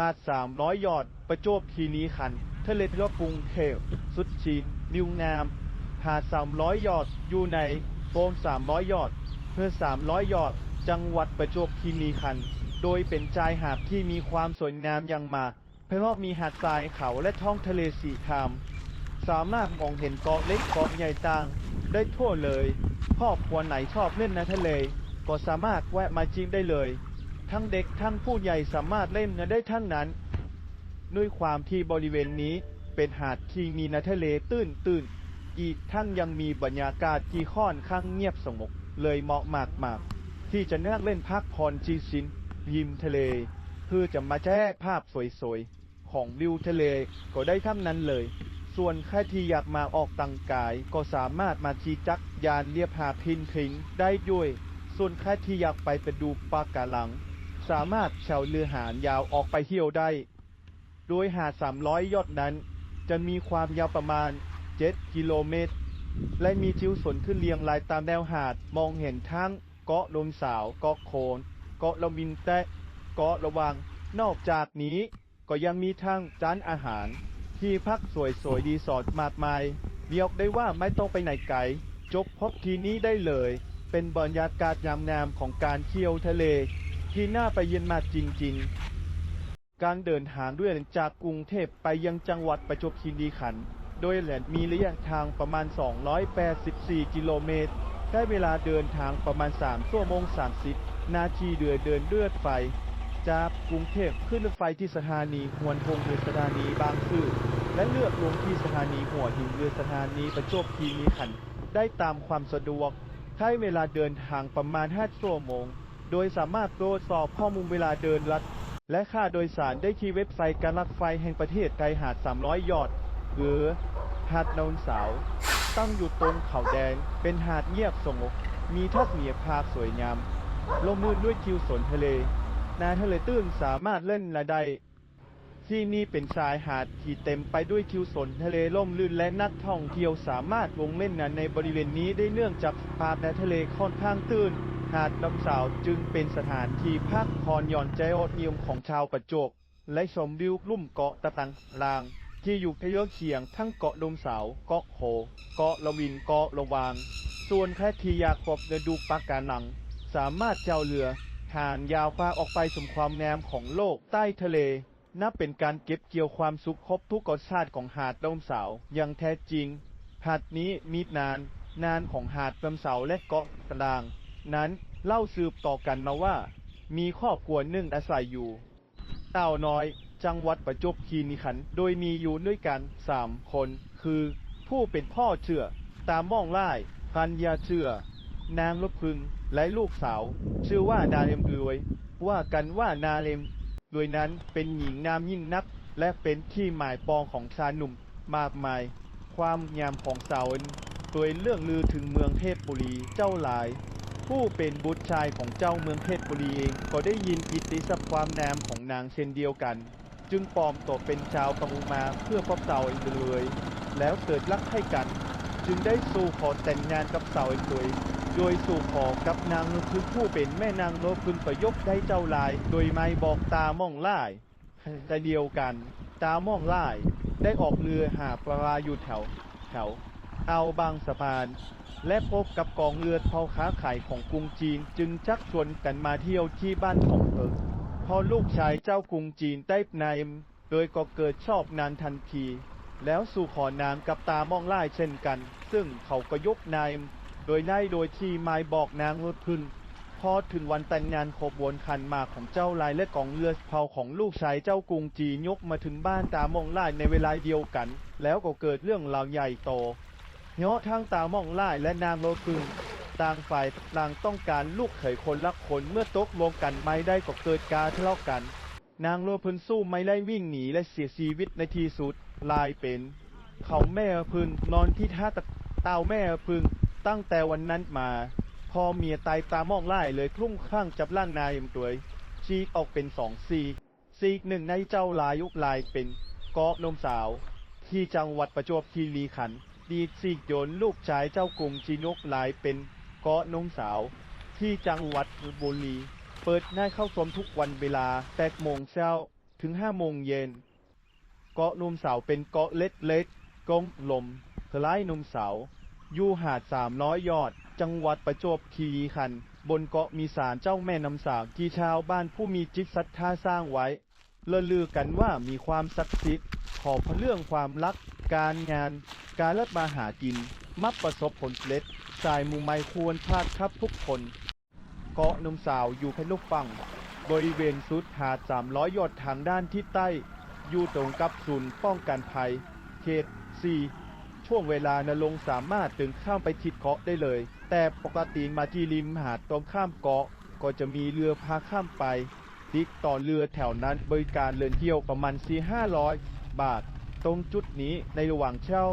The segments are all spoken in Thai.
หาดสามร้อยยอด ประจวบคีรีขันธ์ทะเลที่ว่ากรุงเทพสุดชีนนิวงามหาดสามร้อยยอด อยู่ในโซนสามร้อยยอด เพื่อสามร้อยยอด จังหวัดประจวบคีรีขันธ์โดยเป็นชายหาดที่มีความสวยงามอย่างมากเพราะมีหาดทรายเขาและท้องทะเลสีคราม สามารถมองเห็นเกาะเล็กเกาะใหญ่ต่าง ได้ทั่วเลยครอบครัวไหนชอบเล่นในทะเล ก็สามารถแวะมาจิ้มได้เลย ทั้งเด็กทั้งผู้ใหญ่สามารถเล่นได้ทั้งนั้น ด้วยความที่บริเวณนี้เป็นหาดที่มีน้ำทะเลตื้นตื้นอีกทั้งยังมีบรรยากาศที่ค่อนข้างเงียบสงบเลยเหมาะมากมากที่จะนั่งเล่นพักผ่อนจีชินริมทะเลเพื่อจะมาแจ้ภาพสวยๆ ของวิวทะเลก็ได้ทั้งนั้นเลย ส่วนใครที่อยากมาออกตังกายก็สามารถมาที่จักยานเรียบหาดพินพิงได้ด้วย ส่วนใครที่อยากไปไปดูปะการัง สามารถเช่าเรือหางยาวออกไปเที่ยวได้ โดยหาด 300 ยอดนั้น จะมีความยาวประมาณ 7 กิโลเมตร และมีทิวสนขึ้นเรียงรายตามแนวหาดมองเห็นทั้งเกาะลมสาวเกาะโคนเกาะละมินแตะเกาะระวัง นอกจากนี้ก็ยังมีทั้งร้านอาหาร ที่พักสวยๆดีสอร์ทมากมายเรียกได้ว่าไม่ต้องไปไหนไกลจบพบทีนี้ได้เลย เป็นบรรยากาศยามงามของการเที่ยวทะเล ที่น่าไปเยือนมากจริง ๆ การเดินทางด้วยจากกรุงเทพไปยังจังหวัดประจวบคีรีขันธ์โดยแหลนมีระยะทางประมาณ 284 กิโลเมตร ได้เวลาเดินทางประมาณ 3 ชั่วโมง 30 นาทีเดือเดินเลือดไฟ จากกรุงเทพขึ้นรถไฟที่สถานีหวนพงหรือสถานีบางซื่อ และเลือกลงที่สถานีหัวหินหรือสถานีประจวบคีรีขันธ์ได้ตามความสะดวก ใช้เวลาเดินทางประมาณ 5 ชั่วโมง โดยสามารถตรวจสอบข้อมูลเวลาเดินรัด และค่าโดยสารได้ที่เว็บไซต์การรถไฟแห่งประเทศไทยหาด 300 ยอด หรือหาดโนนสาว ตั้งอยู่ตรงเขาแดง เป็นหาดเงียบสงบมีทัศนียภาพสวยงามลมลื่นด้วยทิวสนทะเลนาทะเลตื้นสามารถเล่นระได้ที่นี่เป็นชายหาดที่เต็มไปด้วยทิวสนทะเลล่มลื่นและนักท่องเที่ยวสามารถลงเล่นน้ำในบริเวณนี้ได้เนื่องจากสภาพน้ำทะเลค่อนข้างตื้น หาดลำสาวจึงเป็นสถานที่พักผ่อนหย่อนใจอดเยี่ยมของชาวประจวบและชมวิวลุ่มเกาะตะตังลาง ที่อยู่ใกล้เคียงทั้งเกาะลมสาวเกาะโขเกาะละวินเกาะระวาง ส่วนใครที่อยากพบเดดูปะการัง สามารถเจ้าเรือหานยาวพาออกไปสมความงามของโลกใต้ทะเล นับเป็นการเก็บเกี่ยวความสุขครบทุกรสชาติของหาดลมสาวอย่างแท้จริง หาดนี้มีนาน นานของหาดลมสาวและเกาะตะลาง นั้นเล่าสืบต่อกันมาว่า มีครอบครัวหนึ่งอาศัยอยู่เต่าน้อยจังหวัดประจวบคีรีขันธ์โดยมีอยู่ด้วยกันสามคน คือผู้เป็นพ่อเชื่อ ตามม่องไล่พันยาเชื่อนางลบพึงและลูกสาว ชื่อว่านาเลมรวย ว่ากันว่านาเลมรวยนั้นเป็นหญิงงามยิ่งนัก และเป็นที่หมายปองของชายหนุ่มมากมาย ความงามของสาวโดยเรื่องลือถึงเมืองเทพบุรีเจ้าหลาย ผู้เป็นบุตรชายของเจ้าเมืองเพชรบุรีเองก็ได้ยินอิทธิศัพท์ความงามของนางเช่นเดียวกัน จึงปลอมตัวเป็นชาวประมงมาเพื่อพบสาวเองเลย แล้วเกิดรักให้กัน จึงได้สู่ขอแต่งงานกับสาวเองเลยโดยสู่ขอกับนางนพึงผู้เป็นแม่นางโลพึงประยกได้เจ้าลาย โดยไม่บอกตาม่องล่ายแต่เดียวกัน ตาม่องล่ายได้ออกเรือหาปลาอยู่แถวแถว อาบางสะพาน และพบกับกองเรือเผาค้าขายของกรุงจีนจึงชักชวนกันมาเที่ยวที่บ้านของเธอพอลูกชายเจ้ากรุงจีนได้นายโดยก็เกิดชอบนานทันที แล้วสู่ขอนางกับตามองไล่เช่นกัน ซึ่งเขาก็ยกนายโดยได้โดยที่ไม่บอกนางรถพึ่งพอถึงวันแต่งงานขบวนขันมาของเจ้าลายและกองเรือเผาของลูกชายเจ้ากรุงจีนยกมาถึงบ้านตามองไล่ในเวลาเดียวกัน แล้วก็เกิดเรื่องราวใหญ่โต เนาะทั้งตามองไล่และนางโลพึงต่างฝ่ายต่างต้องการลูกเขยคนละคนเมื่อตกลงกันไม่ได้ก็เกิดการทะเลาะกัน นางโลพึงสู้ไม่ได้วิ่งหนีและเสียชีวิตในที่สุดลายเป็น เขาแม่พึงนอนที่ท่าตะเตาแม่พึงตั้งแต่วันนั้นมา พอเมียตายตามองไล่เลยคลุ้มคลั่งจับร่างนายมตัวยชีกออกเป็นสองซีซีกหนึ่งในเจ้าลายุคลายเป็นกาะนมสาว ที่จังหวัดประจวบคีรีขันธ์ ดีดซีกโยนลูกชายเจ้ากรุงจีนกหลายเป็นเกาะนงสาว ที่จังหวัดบุรี เปิดให้เข้าชมทุกวันเวลาแปดโมงเช้าถึงห้าโมงเย็น เกาะนมสาวเป็นเกาะเล็กๆกงลมคล้ายนมสาอยู่หาดสามร้อยยอด จังหวัดประจวบคีรีขันธ์บนเกาะมีศาลเจ้าแม่น้ำสาวที่ชาวบ้านผู้มีจิตศรัทธาสร้างไว้เลือลือกันว่ามีความศักดิ์สิทธิ์ขอพระเรื่องความรัก การงาน การเลิศมาหากิน มักประสบผลสำเร็จสายมูไม่ควรพลาดครับทุกคนเกาะนมสาวอยู่เพชรลูกฟัง บริเวณสุดหาด300ยอดทางด้านทิศใต้ อยู่ตรงกับศูนย์ป้องกันภัย เขต 4 ช่วงเวลานลงสามารถเดินข้ามไปทิศเกาะได้เลย แต่ปกติมาที่ริมหาดตรงข้ามเกาะ ก็จะมีเรือพาข้ามไปติดต่อเรือแถวนั้นบริการเดินเที่ยวประมาณ4-500 บาท ตรงจุดนี้ในระหว่างเช้า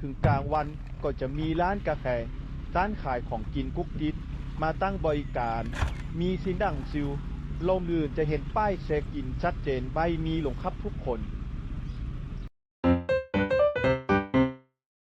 ถึงกลางวันก็จะมีร้านกาแฟร้านขายของกินกุ๊กกิ๊กมาตั้งบริการ มีสินดังซิวลมลืนจะเห็นป้ายเช็คอินชัดเจนใบมีหลงคับทุกคน